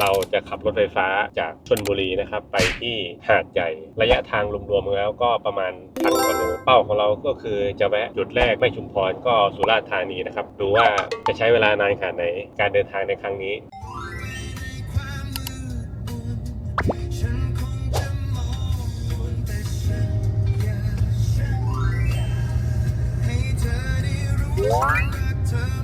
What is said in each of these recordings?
เราจะขับรถไฟฟ้าจากชนบุรีนะครับ ไปที่หาดใหญ่ ระยะทางรวมๆแล้วก็ประมาณพันกว่าโลเป้าของเราก็คือจะแวะจุดแรกไม่ชุมพรก็สุราษฎร์ธานีนะครับดูว่าจะใช้เวลานานขนาดไหนการเดินทางในครั้งนี้ฉันคงจะมองแต่ฉันอยาเธอ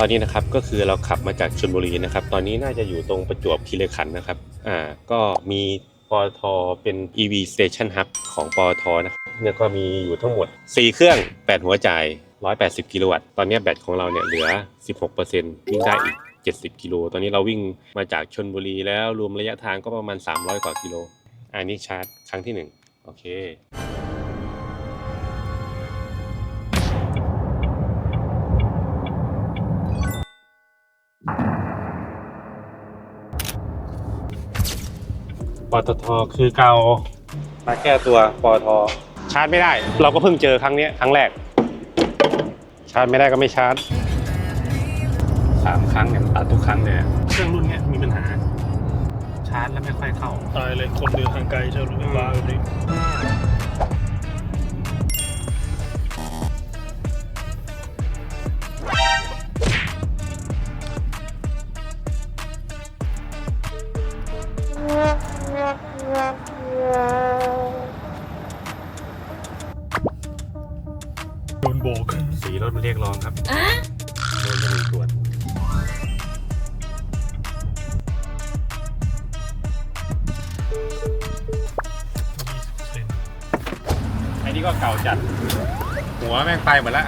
ตอนนี้นะครับก็คือเราขับมาจากชลบุรีนะครับ ตอนนี้น่าจะอยู่ตรงประจวบคีรีขันธ์นะครับ อ่าก็มีปตทเป็น EV Station Hub ของปตทนะครับเนี่ยก็มีอยู่ทั้งหมด 4 เครื่อง 8 หัวจ่าย 180 กิโลวัตต์ตอนนี้แบตของเราเนี่ยเหลือ 16%วิ่งได้อีก 70 กิโล ตอนนี้เราวิ่งมาจากชนบุรีแล้วรวมระยะทางก็ประมาณ 300 กว่ากิโล อันนี้ชาร์จครั้งที่ 1 โอเค ตทคือเกามาแก้ตัวปตทชาร์จไม่ได้ เราก็เพิ่งเจอครั้งเนี้ยครั้งแรก ชาร์จไม่ได้ก็ไม่ชาร์จสามครั้งเนี่ยมันตัดทุกครั้งเลยอะเครื่องรุ่นเนี้ยมีปัญหา ชาร์จแล้วไม่ค่อยเข้าตายเลยคนเดินทางไกลเจอรถไฟฟ้าแบบนี้ โดนโบกสีรถมันเรียกร้องครับโดนจะมีตรวจไอ้นี่ก็เก่าจัด หัวแม่งไปหมดแล้ว